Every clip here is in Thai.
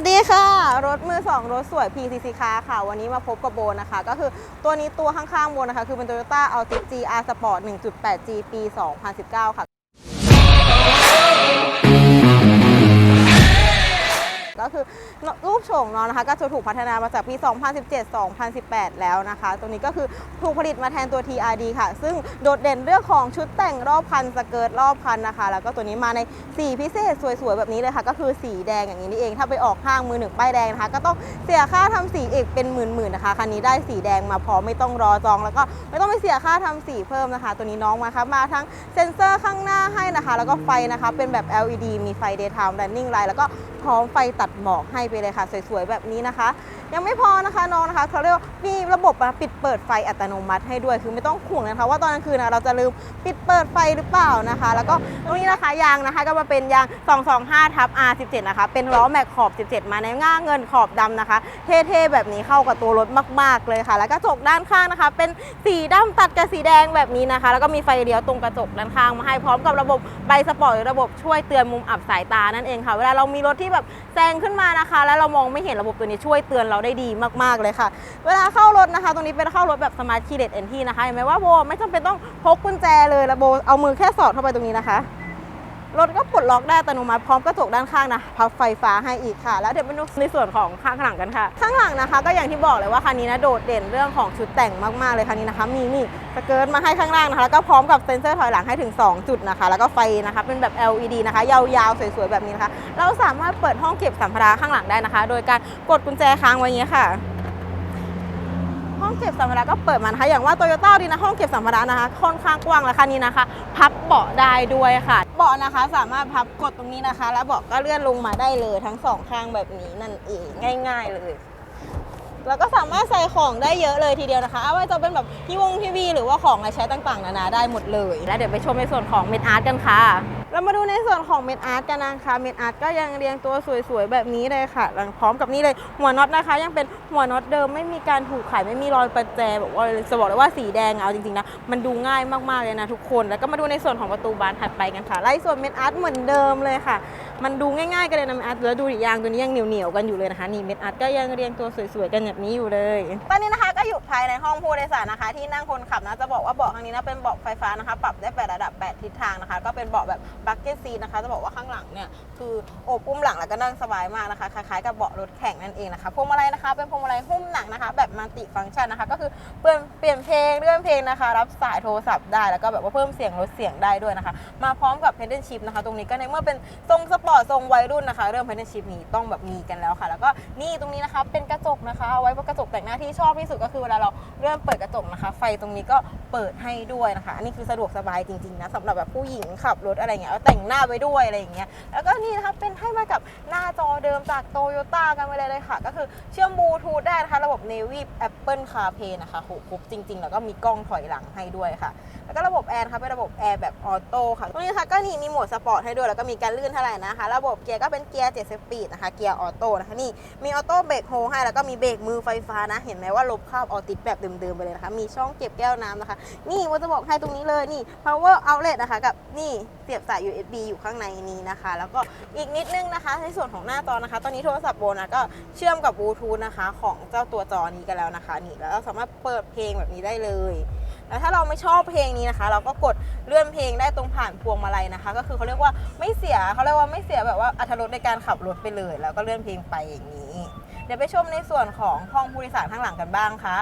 วัสดีค่ะ รถมือ 2 รถสวย PCC คาค่ะ วันนี้มาพบกับโบนะคะ ก็คือตัวนี้ตัวข้างๆโบนะคะ คือเป็น Toyota Altis GR Sport 1.8G ปี 2019 ค่ะ ก็คือรูปโฉมน้องนะคะ ก็จะถูกพัฒนามาจากปี 2017-2018 แล้วนะคะตัวนี้ก็คือถูกผลิตมาแทนตัว TRD ค่ะ ซึ่งโดดเด่นเรื่องของชุดแต่งรอบคันสเกิร์ตรอบคันนะคะ แล้วก็ตัวนี้มาในสีพิเศษสวยๆ แบบนี้เลยค่ะ ก็คือสีแดงอย่างนี้นี่เอง ถ้าไปออกห้างมือหนึ่งป้ายแดงนะคะ ก็ต้องเสียค่าทำสีอีกเป็นหมื่นๆนะคะ คันนี้ได้สีแดงมาพร้อมไม่ต้องรอจอง แล้วก็ไม่ต้องไปเสียค่าทำสีเพิ่มนะคะ ตัวนี้น้องมาครับมาทั้งเซ็นเซอร์ข้างหน้าให้นะคะ แล้วก็ไฟนะคะ เป็นแบบ LED มีไฟ daytime running light แล้วก็ ร้อมไฟตัดหมอกให้ไปเลยค่ะ สวยๆแบบนี้นะคะ ยังไม่พอนะคะน้องนะคะเขาเรียกว่ามีระบบปิดเปิดไฟอัตโนมัติให้ด้วยคือไม่ต้องห่วงนะคะ ว่าตอนกลางคืนนะเราจะลืมปิดเปิดไฟหรือเปล่านะคะ แล้วก็ตรงนี้นะคะยางนะคะก็มาเป็นยาง 225ทับ R17 นะคะ เป็นล้อแม็กขอบ 17 มาในง่าเงินขอบดำนะคะ เท่ๆแบบนี้เข้ากับตัวรถมาก ๆเลยค่ะ แล้วกระจกด้านข้างนะคะ เป็นสีดำตัดกับสีแดงแบบนี้นะคะ แล้วก็มีไฟเลี้ยวตรงกระจกด้านข้างมาให้พร้อมกับระบบไบสปอร์ตหรือระบบช่วยเตือนมุมอับสายตานั่นเองค่ะ เวลาเรามีรถที่แบบแซงขึ้นมานะคะ แล้วเรามองไม่เห็นระบบตัวนี้ช่วยเตือนเราได้ดีมากๆเลยค่ะ เวลาเข้ารถนะคะ ตรงนี้เป็นเข้ารถแบบสมาร์ทคีย์เลสเอนทีนะคะเห็นไหมว่าโบไม่จำเป็นต้องพกกุญแจเลยแล้วโบเอามือแค่สอดเข้าไปตรงนี้นะคะ รถก็ปลดล็อกได้อัตโนมัติพร้อมกระจกด้านข้างนะพับไฟฟ้าให้อีกค่ะ แล้วเดี๋ยวไปดูในส่วนของข้างหลังกันค่ะ ข้างหลังนะคะ ก็อย่างที่บอกเลยว่าคันนี้นะโดดเด่นเรื่องของชุดแต่งมากๆเลยคันนี้นะคะ มีนี่สเกิร์ตมาให้ข้างล่างนะคะแล้วก็พร้อมกับเซ็นเซอร์ถอยหลังให้ถึง 2 จุดนะคะ แล้วก็ไฟนะคะเป็นแบบ LED นะคะ ยาวๆ สวยๆ แบบนี้นะคะ เราสามารถเปิดห้องเก็บสัมภาระข้างหลังได้นะคะ โดยการกดกุญแจค้างไว้อย่างนี้ยค่ะ เก็บสัมภาระก็เปิดมานะคะ อย่างว่าโตโยต้าดีนะห้องเก็บสัมภาระนะคะ ค่อนข้างกว้างและคันนี้นะคะ พับเบาะได้ด้วยค่ะ เบาะนะคะสามารถพับกดตรงนี้นะคะ แล้วเบาะก็เลื่อนลงมาได้เลยทั้งสองข้างแบบนี้นั่นเองง่าย ๆเลยแล้วก็สามารถใส่ของได้เยอะเลยทีเดียวนะคะเอาไว้จะเป็นแบบที่วงทีวีหรือว่าของอะไรใช้ต่างๆ นานาได้หมดเลย แล้วเดี๋ยวไปชมในส่วนของเมดอาร์ตกันค่ะ เรามาดูในส่วนของเมดอาร์ตกันนะคะเมดอาร์ตก็ยังเรียงตัวสวยๆแบบนี้เลยค่ะหลังพร้อมกับนี่เลยหัวน็อตนะคะ ยังเป็นหัวน็อตเดิมไม่มีการถูกไขไม่มีรอยประแจแบบว่าจะบอกเลยว่าสีแดงเอาจริงๆนะมันดูง่ายมากๆเลยนะทุกคน แล้วก็มาดูในส่วนของประตูบานถัดไปกันค่ะไล่ส่วนเมดอาร์ตเหมือนเดิมเลยค่ะ มันดูง่ายๆกันเลยนะเมดอาร์ตแล้วดูยางตัวนี้ยังเหนียวๆกันอยู่เลยนะคะนี่เม็ดอาร์ตก็ยังเรียงตัวสวยๆกันแบบนี้อยู่เลย ตอนนี้นะคะก็อยู่ภายในห้องผู้โดยสารนะคะ ที่นั่งคนขับนะจะบอกว่าเบาะข้างนี้นะเป็นเบาะไฟฟ้านะคะ ปรับได้8ระดับ 8 ทิศทางนะคะ ก็เป็นเบาะแบบบักเก็ตซีนะคะจะบอกว่าข้างหลังเนี่ยคือโอบอุ้มหลังแล้วก็นั่งสบายมากนะคะคล้ายๆกับเบาะรถแข่งนั่นเองนะคะพวงมาลัยนะคะ เป็นพวงมาลัยหุ้มหนังนะคะ แบบมัลติฟังก์ชันนะคะ ก็คือเปลี่ยนเปลี่ยนเพลงเลื่อนเพลงนะคะ รับสายโทรศัพท์ได้แล้วก็แบบว่าเพิ่มเสียงลดเสียงได้ด้วยนะคะ มาพร้อมกับเพนเดนชิพนะคะ ตรงนี้ก็ในเมื่อเป็นทรงสปอร์ตทรงวัยรุ่นนะคะ เรื่องเพนเดนชิพนี้ต้องแบบมีกันแล้วค่ะ แล้วก็นี่ตรงนี้นะคะเป็นกระจกนะคะเอาไว้ว่ากระจกแต่งหน้าที่ชอบที่สุดก็คือเวลาเราเลื่อนเปิดกระจกนะคะ ไฟตรงนี้ก็เปิดให้ด้วยนะคะอันนี้คือสะดวกสบายจริงๆนะสำหรับแบบผู้หญิงขับรถอะไรเงี้ยเอาแต่งหน้าไว้ด้วยอะไรอย่างเงี้ยแล้วก็นี่นะคะเป็นให้มากับหน้าจอเดิมจากโตโยต้ากันไปเลยเลยค่ะ ก็คือเชื่อมบลูทูธได้นะคะระบบ Navy Apple CarPlay นะคะโหครบจริง ๆ แล้วก็มีกล้องถอยหลังให้ด้วยค่ะแล้วก็ระบบแอร์นะคะเป็นระบบแอร์แบบออโต้ค่ะตรงนี้นะคะก็นี่มีโหมดสปอร์ตให้ด้วยแล้วก็มีการลื่นเท่าไหร่นะคะ ระบบเกียร์ก็เป็นเกียร์7สปีดนะคะ เกียร์ออโต้นะคะนี่มีออโต้เบรกโฮให้แล้วก็มีเบรกมือไฟฟ้านะ เห็นไหมว่าลบคราบออติดแบบเดิมๆไปเลยนะคะ มีช่องเก็บแก้วน้ำนะคะ นี่ว่าจะบอกให้ตรงนี้เลยนี่ power outlet นะคะ กับนี่เสียบสาย USB อยู่ข้างในนี้นะคะ แล้วก็อีกนิดนึงนะคะ ในส่วนของหน้าจอนะคะ ตอนนี้โทรศัพท์โบนะก็เชื่อมกับบลูทูธนะคะ ของเจ้าตัวจอนี้กันแล้วนะคะนี่แล้วสามารถเปิดเพลงแบบนี้ได้เลย แล้วถ้าเราไม่ชอบเพลงนี้นะคะ เราก็กดเลื่อนเพลงได้ตรงผ่านพวงมาลัยนะคะ ก็คือเขาเรียกว่าไม่เสียเขาเรียกว่าไม่เสียแบบว่าอัตรถรสในการขับรถไปเลย แล้วก็เลื่อนเพลงไปอย่างนี้ เดี๋ยวไปชมในส่วนของห้องผู้โดยสารข้างหลังกันบ้างค่ะ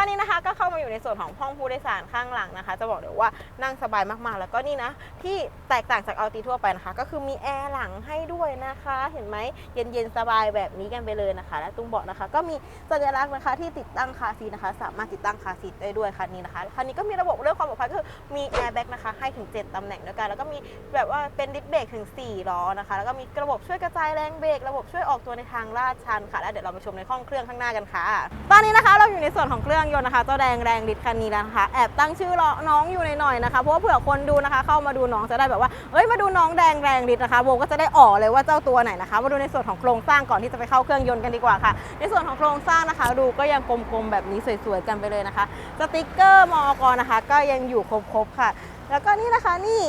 ด้านนี้นะคะก็เข้ามาอยู่ในส่วนของห้องผู้โดยสารข้างหลังนะคะ จะบอกเลยว่านั่งสบายมากๆ แล้วก็นี่นะ ที่แตกต่างจากอัลติทั่วไปนะคะ ก็คือมีแอร์หลังให้ด้วยนะคะ เห็นไหมเย็นๆสบายแบบนี้กันไปเลยนะคะ และตรงเบาะนะคะ ก็มีสัญลักษณ์นะคะที่ติดตั้งคาซีนะคะ สามารถติดตั้งคาซีได้ด้วยคันนี้นะคะคันนี้ก็มีระบบเรื่องความปลอดภัยก็คือมีแอร์แบ็กนะคะให้ถึง 7ตำแหน่งด้วยกัน แล้วก็มีแบบว่าเป็นดิสเบรกถึง 4 ล้อนะคะ แล้วก็มีระบบช่วยกระจายแรงเบรกระบบช่วยออกตัวในทางลาดชันค่ะแล้วเดี๋ยวเราไปชมในห้องเครื่องข้างหน้ากันค่ะ ตอนนี้นะคะเราอยู่ในส่วนของเครื่องยนต์นะคะเจ้าแดงแรงดิสคันนี้แล้วนะคะแอบตั้งชื่อน้องอยู่ในหน่อยๆนะคะเพราะว่าเผื่อคนดูนะคะ เข้ามาดูน้องจะได้แบบว่าเอ้ยมาดูน้องแดงแรงดิสนะคะโบก็จะได้ออเลยว่าเจ้าตัวไหนนะคะ มาดูในส่วนของโครงสร้างก่อนที่จะไปเข้าเครื่องยนต์กันดีกว่าค่ะ ในส่วนของโครงสร้างนะคะ ดูก็ยังกลมๆแบบนี้สวยๆกันไปเลยนะคะสติกเกอร์มอกรนะคะ ก็ยังอยู่ครบๆค่ะ แล้วก็นี่นะคะนี่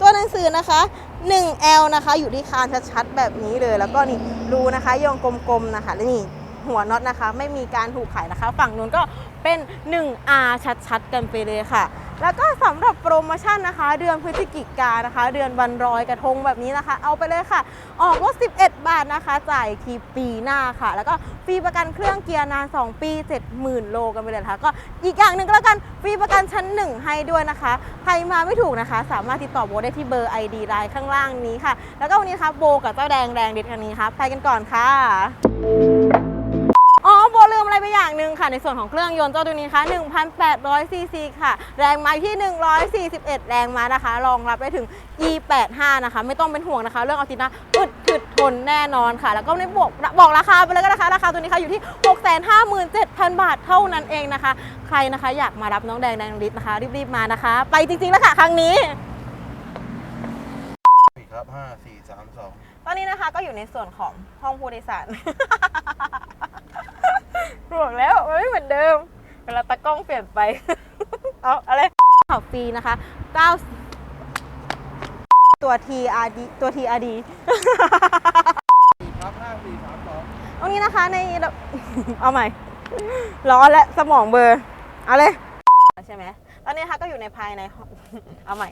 ตัวหนังสือนะคะ 1L นะคะ อยู่ที่คานชัดๆแบบนี้เลย แล้วก็นี่รูนะคะโยงกลมๆนะคะ และนี่ หัวน็อตนะคะ ไม่มีการถูกไขนะคะ ฝั่งนู้นก็เป็น 1R ชัดๆ กันไปเลยค่ะ แล้วก็สำหรับโปรโมชั่นนะคะ เดือนพฤศจิกายนะคะ เดือนวันรอยกระทงแบบนี้นะคะ เอาไปเลยค่ะ ออกรถ11 บาทนะคะ จ่ายทีปีหน้าค่ะ แล้วก็ฟรีประกันเครื่องเกียร์นาน 2 ปี 70,000 โลกันไปเลยนะคะก็อีกอย่างหนึ่งก็แล้วกันฟรีประกันชั้น 1 ให้ด้วยนะคะ ใครมาไม่ถูกนะคะ สามารถติดต่อโบได้ที่เบอร์ ID ไลน์ข้างล่างนี้ค่ะ แล้วก็วันนี้นะคะโบกับเจ้าแดงแดงเด็ดคันนี้ค่ะไปกันก่อนค่ะ ไรไปอย่างหนึ่งค่ะ ในส่วนของเครื่องยนต์เจ้าตัวนี้ค่ะ1,800ซีซีค่ะ แรงม้าอยู่ที่ 141 แรงม้านะคะ รองรับได้ถึง E85 นะคะ ไม่ต้องเป็นห่วงนะคะ เรื่องเอาตินะอึดถึดทนแน่นอนค่ะ แล้วก็ในบวกบอกราคาไปเลยก็นะคะ ราคาตัวนี้ค่ะอยู่ที่ 657,000 บาทเท่านั้นเองนะคะ ใครนะคะอยากมารับน้องแดงแดงฤทธิ์นะคะ รีบๆมานะคะ ไปจริงๆแล้วค่ะ ครั้งนี้ผิดครับห้าสี่สามสองตอนนี้นะคะก็อยู่ในส่วนของห้องผู้โดยสาร บอกแล้วมันไม่เหมือนเดิม เวลาตากล้องเปลี่ยนไป เอาอะไรขับฟรีนะคะ9ตัว TRD ตัว TRD ครับห้าสี่สามสองตรงนี้นะคะใน เอาใหม่ ร้อนและสมองเบลอร์ เอาเลย ใช่ไหมตอนนี้นะคะก็อยู่ในภายในห้องเอาใหม่